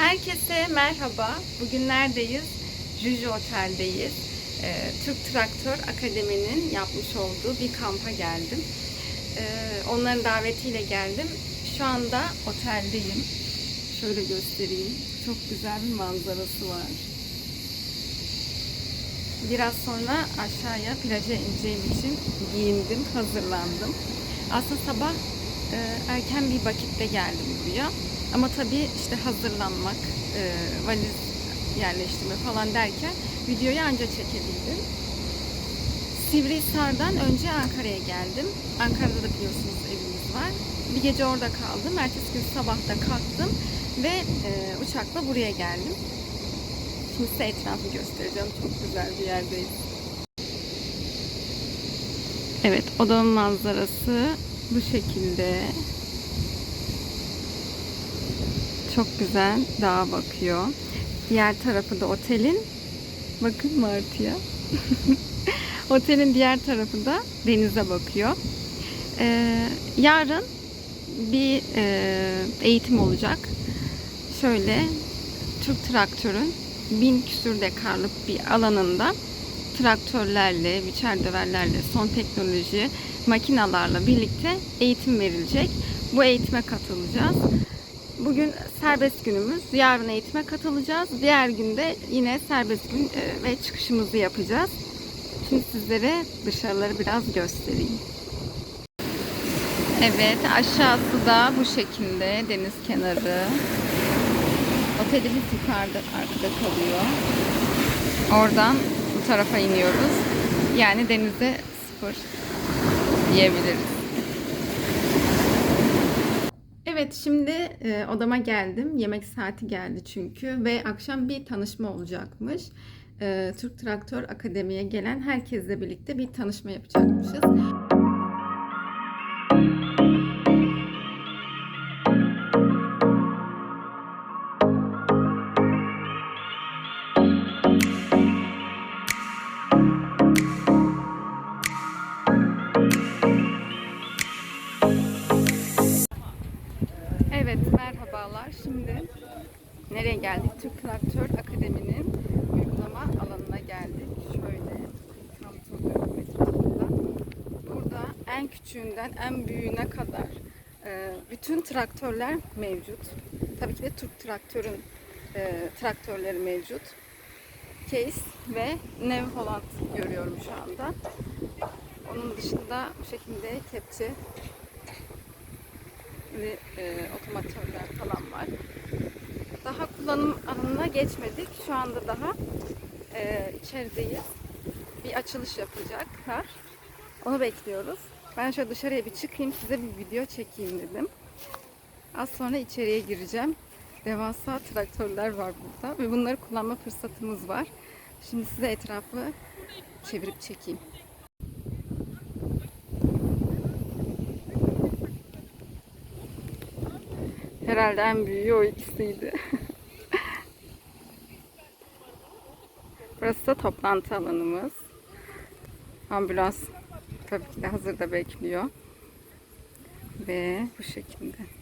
Herkese merhaba. Bugün neredeyiz? Juju Otel'deyiz. Ee, Türk Traktör Akademi'nin yapmış olduğu bir kampa geldim. Ee, onların davetiyle geldim. Şu anda oteldeyim. Şöyle göstereyim. Çok güzel bir manzarası var. Biraz sonra aşağıya plaja ineceğim için giyindim, hazırlandım. Aslında sabah e, erken bir vakitte geldim buraya. Ama tabii işte hazırlanmak, e, valiz yerleştirme falan derken videoyu anca çekebildim. Sivrihisar'dan önce Ankara'ya geldim. Ankara'da da biliyorsunuz evimiz var. Bir gece orada kaldım. Ertesi gün sabah da kalktım ve e, uçakla buraya geldim. Şimdi size etrafı göstereceğim. Çok güzel bir yerdeyiz. Evet, odamın manzarası bu şekilde. Çok güzel dağa bakıyor. Diğer tarafı da otelin. Bakın Martı'ya. otelin diğer tarafı da denize bakıyor. Ee, yarın bir e, eğitim olacak. Şöyle Türk Traktör'ün bin küsür dekarlık bir alanında traktörlerle, biçer döverlerle, son teknoloji makinalarla birlikte eğitim verilecek. Bu eğitime katılacağız. Bugün serbest günümüz. Yarın eğitime katılacağız. Diğer günde yine serbest gün e, ve çıkışımızı yapacağız. Şimdi sizlere dışarıları biraz göstereyim. Evet, aşağısı da bu şekilde deniz kenarı. Otelimiz yukarıda arkada kalıyor. Oradan bu tarafa iniyoruz. Yani denize sıfır diyebiliriz. Evet şimdi e, odama geldim. Yemek saati geldi çünkü ve akşam bir tanışma olacakmış. E, Türk Traktör Akademi'ye gelen herkesle birlikte bir tanışma yapacakmışız. Geldik? Türk Traktör Akademi'nin uygulama alanına geldik. Şöyle tam etrafında. Burada en küçüğünden en büyüğüne kadar e, bütün traktörler mevcut. Tabii ki de Türk Traktör'ün e, traktörleri mevcut. Case ve New Holland görüyorum şu anda. Onun dışında bu şekilde kepçe ve e, otomatörler falan var. Kullanım alanına geçmedik. Şu anda daha e, içerideyiz. Bir açılış yapacaklar. Onu bekliyoruz. Ben şöyle dışarıya bir çıkayım size bir video çekeyim dedim. Az sonra içeriye gireceğim. Devasa traktörler var burada ve bunları kullanma fırsatımız var. Şimdi size etrafı çevirip çekeyim. Herhalde en büyüğü o ikisiydi. Burası da toplantı alanımız. Ambulans tabii ki de hazırda bekliyor. Ve bu şekilde.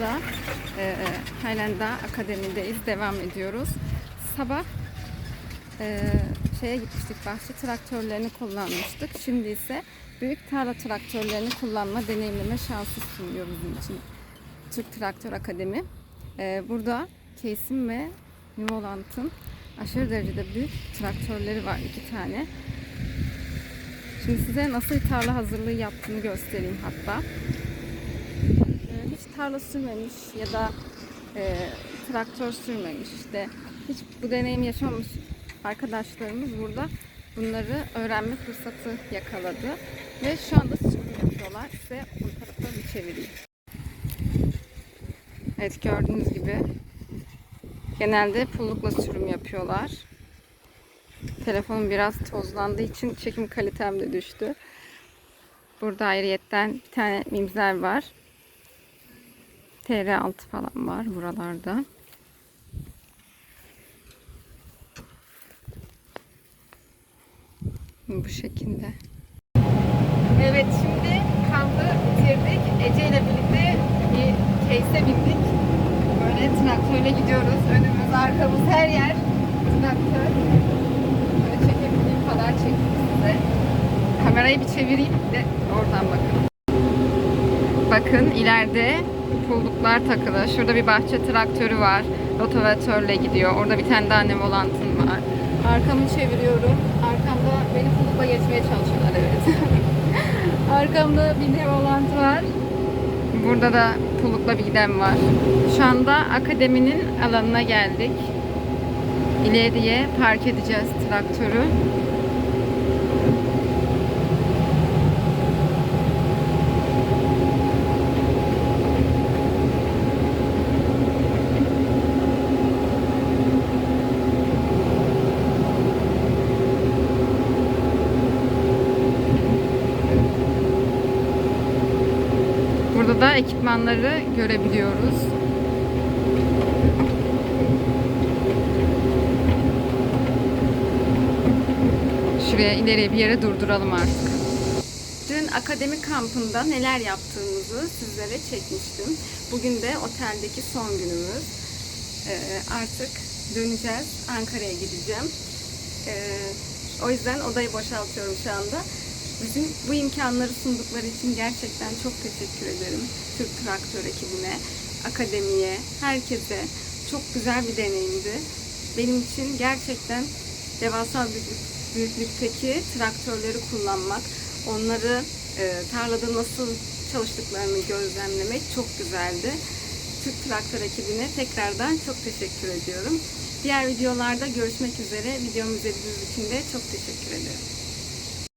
Anda e, Highland Dağ Akademi'deyiz. Devam ediyoruz. Sabah e, şeye gitmiştik. Bahçe traktörlerini kullanmıştık. Şimdi ise büyük tarla traktörlerini kullanma, deneyimleme şansı sunuyor bizim için. Türk Traktör Akademi. E, burada Kesim ve Newholland'ın aşırı derecede büyük traktörleri var. iki tane. Şimdi size nasıl tarla hazırlığı yaptığını göstereyim hatta. Tarla sürmemiş ya da e, traktör sürmemiş işte hiç bu deneyim yaşamamış arkadaşlarımız burada bunları öğrenme fırsatı yakaladı ve şu anda sürüm yapıyorlar size bu tarafa bir çevireyim. Evet gördüğünüz gibi genelde pullukla sürüm yapıyorlar. Telefonum biraz tozlandığı için çekim kalitem de düştü. Burada ayrıyetten bir tane mimzer var. TR6 falan var buralarda. Bu şekilde. Evet şimdi kampı bitirdik. Ece ile birlikte bir case'e bindik. Böyle traktörle gidiyoruz. Önümüz, arkamız her yer traktör. Böyle çekebildiğim kadar çekeyim size. Kamerayı bir çevireyim de oradan bakın. Bakın ileride pulluklar takılı. Şurada bir bahçe traktörü var. Rotavatörle gidiyor. Orada bir tane daha volantım var. Arkamı çeviriyorum. Arkamda beni pullukla geçmeye çalışıyorlar evet. Arkamda bir volant var. Burada da pullukla bir giden var. Şu anda akademinin alanına geldik. İleriye park edeceğiz traktörü. Burada da ekipmanları görebiliyoruz. Şuraya ileriye bir yere durduralım artık. Dün akademi kampında neler yaptığımızı sizlere çekmiştim. Bugün de oteldeki son günümüz. Ee, artık döneceğiz. Ankara'ya gideceğim. Ee, o yüzden odayı boşaltıyorum şu anda. Bizim bu imkanları sundukları için gerçekten çok teşekkür ederim. Türk Traktör ekibine, akademiye, herkese. Çok güzel bir deneyimdi. Benim için gerçekten devasa büyüklük, büyüklükteki traktörleri kullanmak, onları e, tarlada nasıl çalıştıklarını gözlemlemek çok güzeldi. Türk Traktör ekibine tekrardan çok teşekkür ediyorum. Diğer videolarda görüşmek üzere. Videomu izlediğiniz için de çok teşekkür ederim.